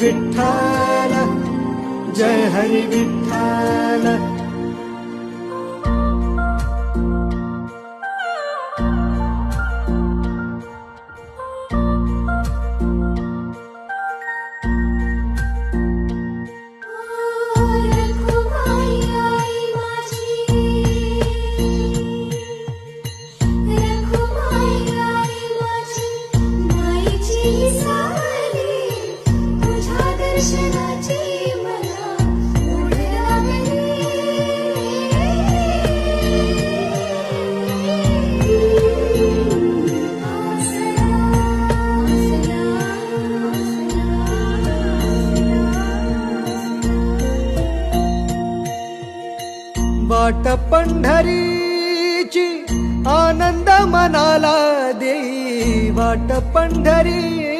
विठ्ठल जय हरी विठ्ठल रखुमाई वाट पंढरीची आनंद मनाला देई. वाट पंढरी